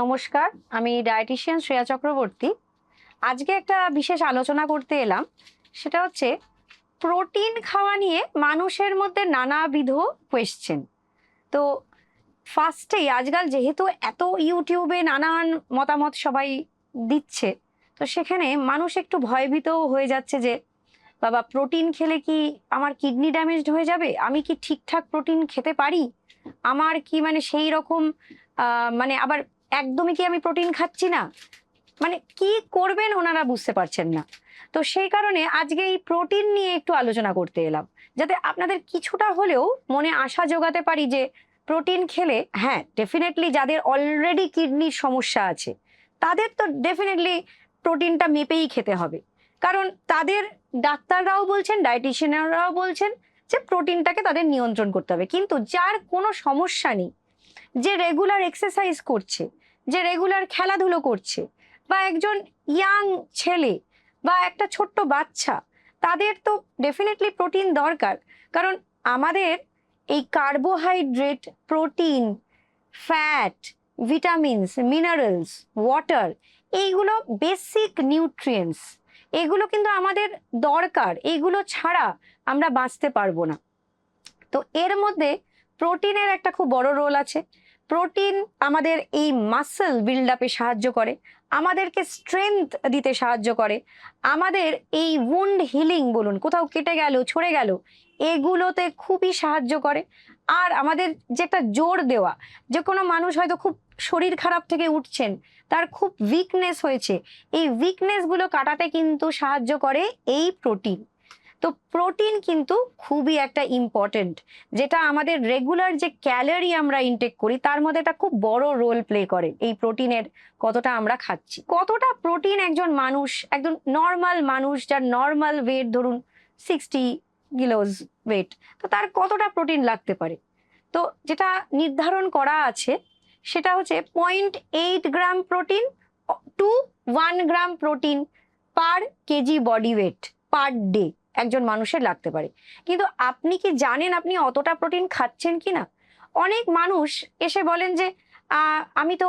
নমস্কার, আমি ডায়েটিশিয়ান শ্রেয়া চক্রবর্তী। আজকে একটা বিশেষ আলোচনা করতে এলাম, সেটা হচ্ছে প্রোটিন খাওয়া নিয়ে মানুষের মধ্যে নানাবিধ কোয়েশ্চেন তো ফার্স্টেই আজকাল যেহেতু এত ইউটিউবে নানান মতামত সবাই দিচ্ছে, তো সেখানে মানুষ একটু ভয়ভীত হয়ে যাচ্ছে যে, বাবা প্রোটিন খেলে কি আমার কিডনি ড্যামেজড হয়ে যাবে? আমি কি ঠিকঠাক প্রোটিন খেতে পারি? আমার কি মানে সেই রকম মানে আবার একদমই কি আমি প্রোটিন খাচ্ছি না? মানে কি করবেন ওনারা বুঝতে পারছেন না। তো সেই কারণে আজকে এই প্রোটিন নিয়ে একটু আলোচনা করতে এলাম। যাতে আপনাদের কিছুটা হলেও মনে আশা যোগাতে পারি যে প্রোটিন খেলে হ্যাঁ ডেফিনেটলি যাদের অলরেডি কিডনির সমস্যা আছে, তাদের তো ডেফিনেটলি প্রোটিনটা মেপেই খেতে হবে। কারণ তাদের ডাক্তাররাও বলছেন ডায়েটিশিয়ানরাও বলছেন যে প্রোটিনটাকে তাদের নিয়ন্ত্রণ করতে হবে। কিন্তু যার কোনো সমস্যা নেই, যে রেগুলার এক্সারসাইজ করছে যে রেগুলার খেলাধুলো করছে বা একজন ইয়াং ছেলে বা একটা ছোট্ট বাচ্চা, তাদের তো ডেফিনেটলি প্রোটিন দরকার। কারণ আমাদের এই carbohydrate protein fat vitamins minerals water এইগুলো বেসিক নিউট্রিয়েন্টস এগুলো কিন্তু আমাদের দরকার। এইগুলো ছাড়া আমরা বাঁচতে পারব না। তো এর মধ্যে প্রোটিনের একটা খুব বড় রোল আছে। প্রোটিন আমাদের এই মাসেল বিল্ড আপে সাহায্য করে, আমাদেরকে স্ট্রেংথ দিতে সাহায্য করে, আমাদের এই উন্ড হিলিং বলুন, কোথাও কেটে গেল, ছড়ে গেল, এগুলোতে খুবই সাহায্য করে। আর আমাদের যে একটা জোর দেওয়া, যে কোনো মানুষ হয়তো খুব শরীর খারাপ থেকে উঠছেন, তার খুব উইকনেস হয়েছে, এই উইকনেসগুলো কাটাতে কিন্তু সাহায্য করে এই প্রোটিন তো প্রোটিন কিন্তু খুবই একটা ইম্পর্টেন্ট যেটা আমাদের রেগুলার যে ক্যালোরি আমরা ইনটেক করি, তার মধ্যে একটা খুব বড় রোল প্লে করে এই প্রোটিনের কতটা আমরা খাচ্ছি। কতটা প্রোটিন একজন মানুষ, একজন নর্মাল মানুষ, যার নর্মাল ওয়েট ধরুন সিক্সটি কিলোজ ওয়েট তো তার কতটা প্রোটিন লাগতে পারে? তো যেটা নির্ধারণ করা আছে, সেটা হচ্ছে point eight gram protein to one gram protein per kg body weight per day একজন মানুষের লাগতে পারে। কিন্তু আপনি কি জানেন আপনি অতটা প্রোটিন খাচ্ছেন কি না অনেক মানুষ এসে বলেন যে আমি তো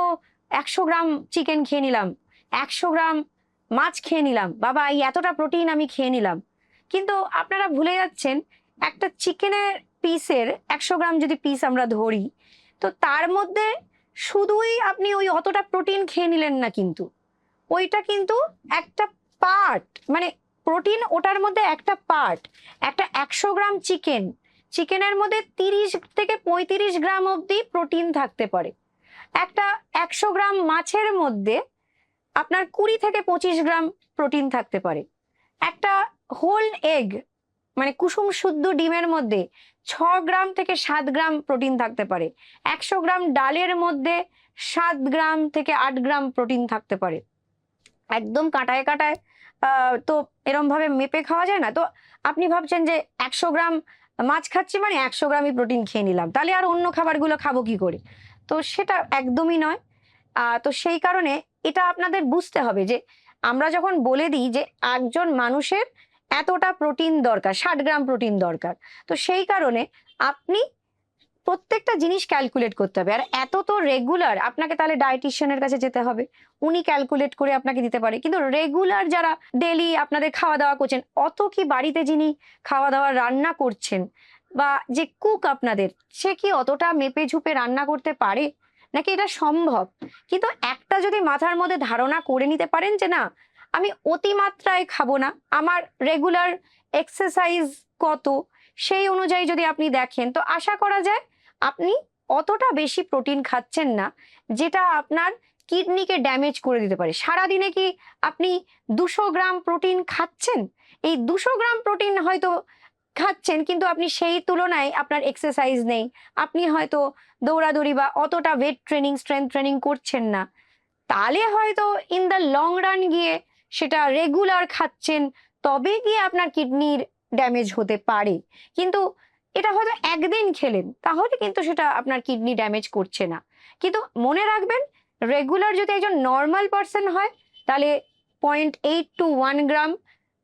একশো গ্রাম চিকেন খেয়ে নিলাম, একশো গ্রাম মাছ খেয়ে নিলাম, বাবা, এই এতটা প্রোটিন আমি খেয়ে নিলাম। কিন্তু আপনারা ভুলে যাচ্ছেন, একটা চিকেনের পিসের একশো গ্রাম যদি পিস আমরা ধরি, তো তার মধ্যে শুধুই আপনি ওই অতটা প্রোটিন খেয়ে নিলেন না কিন্তু। ওইটা কিন্তু একটা পার্ট মানে প্রোটিন ওটার মধ্যে একটা পার্ট একটা একশো গ্রাম চিকেন। চিকেনের মধ্যে তিরিশ থেকে পঁয়ত্রিশ গ্রাম অবধি প্রোটিন থাকতে পারে। একটা একশো গ্রাম মাছের মধ্যে আপনার কুড়ি থেকে পঁচিশ গ্রাম প্রোটিন থাকতে পারে। একটা হোল এগ মানে কুসুম শুদ্ধ ডিমের মধ্যে ছ গ্রাম থেকে সাত গ্রাম প্রোটিন থাকতে পারে। একশো গ্রাম ডালের মধ্যে সাত গ্রাম থেকে আট গ্রাম প্রোটিন থাকতে পারে। একদম কাটায় কাটায় তো এরম ভাবে মেপে খাওয়া যায় না? তো আপনি ভাবছেন যে একশো গ্রাম মাছ খাচ্ছি মানে একশো গ্রামই প্রোটিন খেয়ে নিলাম। তাহলে আর অন্য খাবারগুলো খাব কি করে? তো সেটা একদমই নয়। তো সেই কারণে এটা আপনাদের বুঝতে হবে যে আমরা যখন বলে দিই যে একজন মানুষের এতটা প্রোটিন দরকার, ষাট গ্রাম প্রোটিন দরকার, তো সেই কারণে আপনি প্রত্যেকটা জিনিস ক্যালকুলেট করতে হবে। আর এত তো রেগুলার আপনাকে তাহলে ডায়েটিশিয়ানের কাছে যেতে হবে। উনি ক্যালকুলেট করে আপনাকে দিতে পারে। কিন্তু রেগুলার যারা ডেলি আপনাদের খাওয়া দাওয়া করছেন, অত কি বাড়িতে যিনি খাওয়া দাওয়া রান্না করছেন বা যে কুক আপনাদের, সে কি অতটা মেপে ঝুপে রান্না করতে পারে? নাকি এটা সম্ভব? কিন্তু একটা যদি মাথার মধ্যে ধারণা করে নিতে পারেন যে না, আমি অতিমাত্রায় খাব না, আমার রেগুলার এক্সারসাইজ কত, সেই অনুযায়ী যদি আপনি দেখেন, তো আশা করা যায় আপনি অতটা বেশি প্রোটিন খাচ্ছেন না, যেটা আপনার কিডনিকে ড্যামেজ করে দিতে পারে। সারাদিনে কি আপনি দুশো গ্রাম প্রোটিন খাচ্ছেন? এই দুশো গ্রাম প্রোটিন হয়তো খাচ্ছেন, কিন্তু আপনি সেই তুলনায় আপনার এক্সারসাইজ নেই। আপনি হয়তো দৌড়াদৌড়ি বা অতটা ওয়েট ট্রেনিং স্ট্রেংথ ট্রেনিং করছেন না। তাহলে হয়তো ইন দ্য লং রান গিয়ে সেটা রেগুলার খাচ্ছেন, তবে গিয়ে আপনার কিডনির ড্যামেজ হতে পারে। কিন্তু এটা হয়তো একদিন খেলেন, তাহলে কিন্তু সেটা আপনার কিডনি ড্যামেজ করছে না। কিন্তু মনে রাখবেন, রেগুলার যদি একজন নর্মাল পার্সন হয়, তাহলে point eight two one gram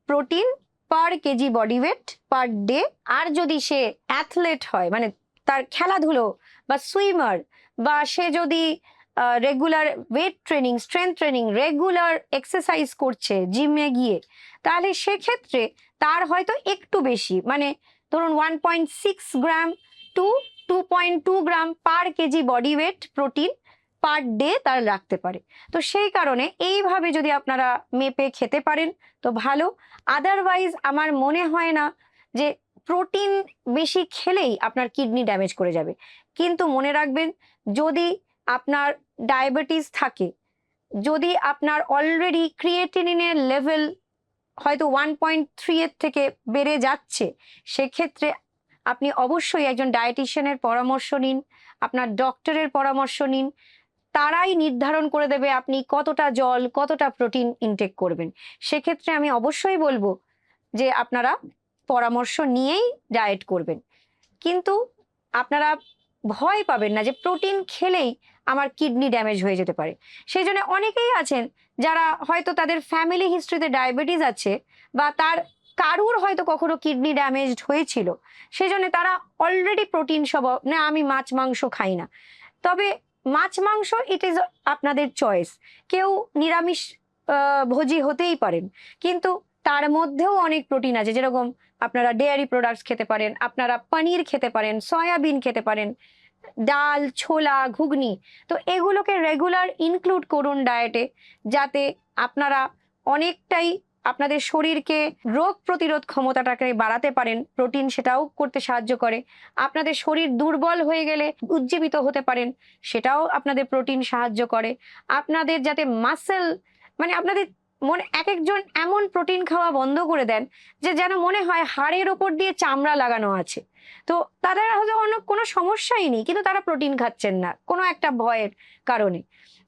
protein per KG body weight per day. আর যদি সে অ্যাথলেট হয় মানে তার খেলাধুলো বা সুইমার বা সে যদি regular weight training strength training regular exercise করছে জিমে গিয়ে, তাহলে সেক্ষেত্রে তার হয়তো একটু বেশি মানে ধরুন one point six gram to two point two gram per KG body weight protein per day তার রাখতে পারে। তো সেই কারণে এইভাবে যদি আপনারা মেপে খেতে পারেন, তো ভালো। আদারওয়াইজ আমার মনে হয় না যে প্রোটিন বেশি খেলেই আপনার কিডনি ড্যামেজ করে যাবে। কিন্তু মনে রাখবেন, যদি আপনার ডায়াবেটিস থাকে, যদি আপনার অলরেডি ক্রিয়েটিনিনের লেভেল হয়তো ওয়ান পয়েন্ট থ্রি এর থেকে বেড়ে যাচ্ছে, সেক্ষেত্রে আপনি অবশ্যই একজন ডায়েটিশিয়ানের পরামর্শ নিন, আপনার ডক্টরের পরামর্শ নিন, তারাই নির্ধারণ করে দেবে আপনি কতটা জল, কতটা প্রোটিন ইনটেক করবেন। সেক্ষেত্রে আমি অবশ্যই বলব যে আপনারা পরামর্শ নিয়েই ডায়েট করবেন। কিন্তু আপনারা ভয় পাবেন না যে প্রোটিন খেলেই আমার কিডনি ড্যামেজ হয়ে যেতে পারে। সেই জন্য অনেকেই আছেন যারা হয়তো তাদের ফ্যামিলি হিস্ট্রিতে ডায়াবেটিস আছে বা তার কারুর হয়তো কখনো কিডনি ড্যামেজড হয়েছিল সেই জন্য তারা অলরেডি প্রোটিন সব, না আমি মাছ, মাংস খাই না। তবে মাছ, মাংস ইট ইজ আপনাদের চয়েস কেউ নিরামিষ ভোজী হতেই পারেন, কিন্তু তার মধ্যেও অনেক প্রোটিন আছে। যেরকম আপনারা ডেয়ারি প্রোডাক্টস খেতে পারেন, আপনারা পনির খেতে পারেন, সয়াবিন খেতে পারেন ডাল, ছোলা, ঘুগনি। তো এগুলোকে রেগুলার ইনক্লুড করুন ডায়েটে যাতে আপনারা অনেকটাই আপনাদের শরীরকে রোগ প্রতিরোধ ক্ষমতাটাকে বাড়াতে পারেন প্রোটিন সেটাও করতে সাহায্য করে। আপনাদের শরীর দুর্বল হয়ে গেলে উজ্জীবিত হতে পারেন, সেটাও আপনাদের প্রোটিন সাহায্য করে। আপনাদের যাতে মাসেল মানে আপনাদের মনে এক একজন এমন প্রোটিন খাওয়া বন্ধ করে দেন যে যেন মনে হয় হাড়ের ওপর দিয়ে চামড়া লাগানো আছে। তো তাদের হয়তো অন্য কোনো সমস্যাই নেই, কিন্তু তারা প্রোটিন খাচ্ছেন না কোনো একটা ভয়ের কারণে।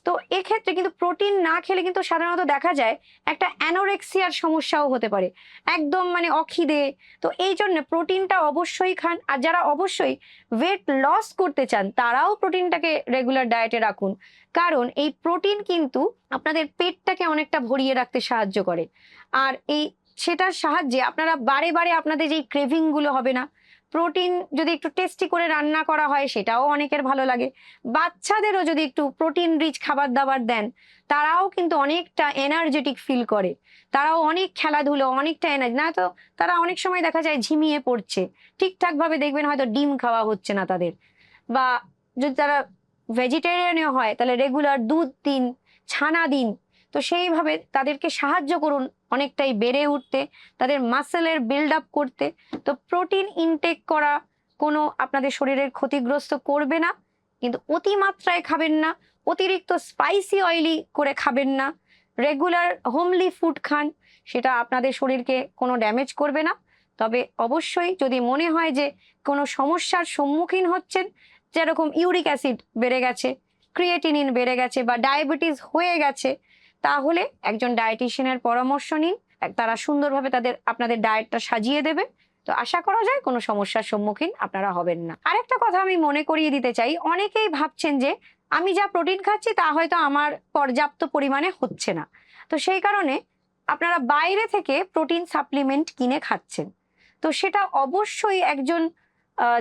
তো এক্ষেত্রে কিন্তু প্রোটিন না খেলে কিন্তু সাধারণত দেখা যায় একটা অ্যানোরেক্সিয়ার সমস্যাও হতে পারে। একদম মানে অখিদে। তো এই জন্য প্রোটিনটা অবশ্যই খান। আর যারা অবশ্যই ওয়েট লস করতে চান, তারাও প্রোটিনটাকে রেগুলার ডায়েটে রাখুন। কারণ এই প্রোটিন কিন্তু আপনাদের পেটটাকে অনেকটা ভরিয়ে রাখতে সাহায্য করে। আর এই সেটার সাহায্যে আপনারা বারে বারে আপনাদের যেই ক্রেভিংগুলো হবে না প্রোটিন যদি একটু টেস্টি করে রান্না করা হয়, সেটাও অনেকের ভালো লাগে। বাচ্চাদেরও যদি একটু প্রোটিন রিচ খাবার দাবার দেন, তারাও কিন্তু অনেকটা এনার্জেটিক ফিল করে। তারাও অনেক খেলাধুলো, অনেকটা এনার্জি না তো তারা অনেক সময় দেখা যায় ঝিমিয়ে পড়ছে। ঠিকঠাক ভাবে দেখবেন হয়তো ডিম খাওয়া হচ্ছে না তাদের। বা যদি তারা ভেজিটেরিয়ানও হয়, তাহলে রেগুলার দুধ দিন, ছানা দিন, তো সেইভাবে তাদেরকে সাহায্য করুন অনেকটাই বেড়ে উঠতে, তাদের মাসেলের বিল্ড আপ করতে, তো প্রোটিন ইনটেক করা কোনো আপনাদের শরীরের ক্ষতিগ্রস্ত করবে না, কিন্তু অতিমাত্রায় খাবেন না, অতিরিক্ত স্পাইসি অয়েলি করে খাবেন না রেগুলার হোমলি ফুড খান, সেটা আপনাদের শরীরকে কোনো ড্যামেজ করবে না, তবে অবশ্যই যদি মনে হয় যে কোনো সমস্যার সম্মুখীন হচ্ছেন, যেরকম ইউরিক অ্যাসিড বেড়ে গেছে ক্রিয়েটিনিন বেড়ে গেছে বা ডায়াবেটিস হয়ে গেছে তাহলে একজন ডায়েটিশিয়ানের পরামর্শ নিন। তারা সুন্দরভাবে তাদের, আপনাদের ডায়েটটা সাজিয়ে দেবে। তো আশা করা যায় কোনো সমস্যার সম্মুখীন আপনারা হবেন না। আরেকটা কথা আমি মনে করিয়ে দিতে চাই, অনেকেই ভাবছেন যে আমি যা প্রোটিন খাচ্ছি তা হয়তো আমার পর্যাপ্ত পরিমাণে হচ্ছে না। তো সেই কারণে আপনারা বাইরে থেকে প্রোটিন সাপ্লিমেন্ট কিনে খাচ্ছেন। তো সেটা অবশ্যই একজন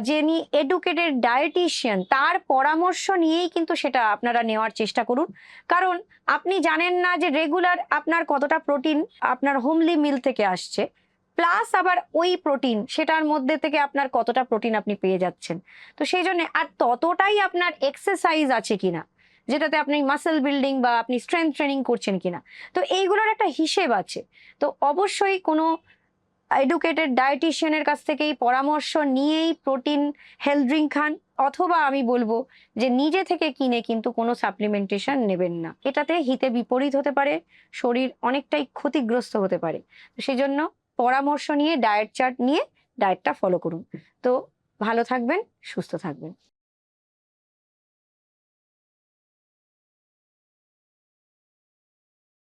যিনি এডুকেটেড ডায়েটিশিয়ান তার পরামর্শ নিয়েই কিন্তু সেটা আপনারা নেওয়ার চেষ্টা করুন। কারণ আপনি জানেন না যে রেগুলার আপনার কতটা প্রোটিন আপনার হোমলি মিল থেকে আসছে প্লাস আবার ওই প্রোটিন সেটার মধ্যে থেকে আপনার কতটা প্রোটিন আপনি পেয়ে যাচ্ছেন। তো সেই জন্য, আর ততটাই আপনার এক্সারসাইজ আছে কিনা, যেটাতে আপনি মাসেল বিল্ডিং বা আপনি স্ট্রেংথ ট্রেনিং করছেন কিনা, তো এইগুলোর একটা হিসেব আছে। তো অবশ্যই কোনো এডুকেটেড ডায়েটিশিয়ানের কাছ থেকেই পরামর্শ নিয়েই প্রোটিন হেলথ ড্রিঙ্ক খান, অথবা আমি বলব যে নিজে থেকে কিনে কিন্তু কোনো সাপ্লিমেন্টেশন নেবেন না। এটাতে হিতে বিপরীত হতে পারে, শরীর অনেকটাই ক্ষতিগ্রস্ত হতে পারে। তো সেই জন্য পরামর্শ নিয়ে ডায়েট চার্ট নিয়ে ডায়েটটা ফলো করুন। তো ভালো থাকবেন, সুস্থ থাকবেন।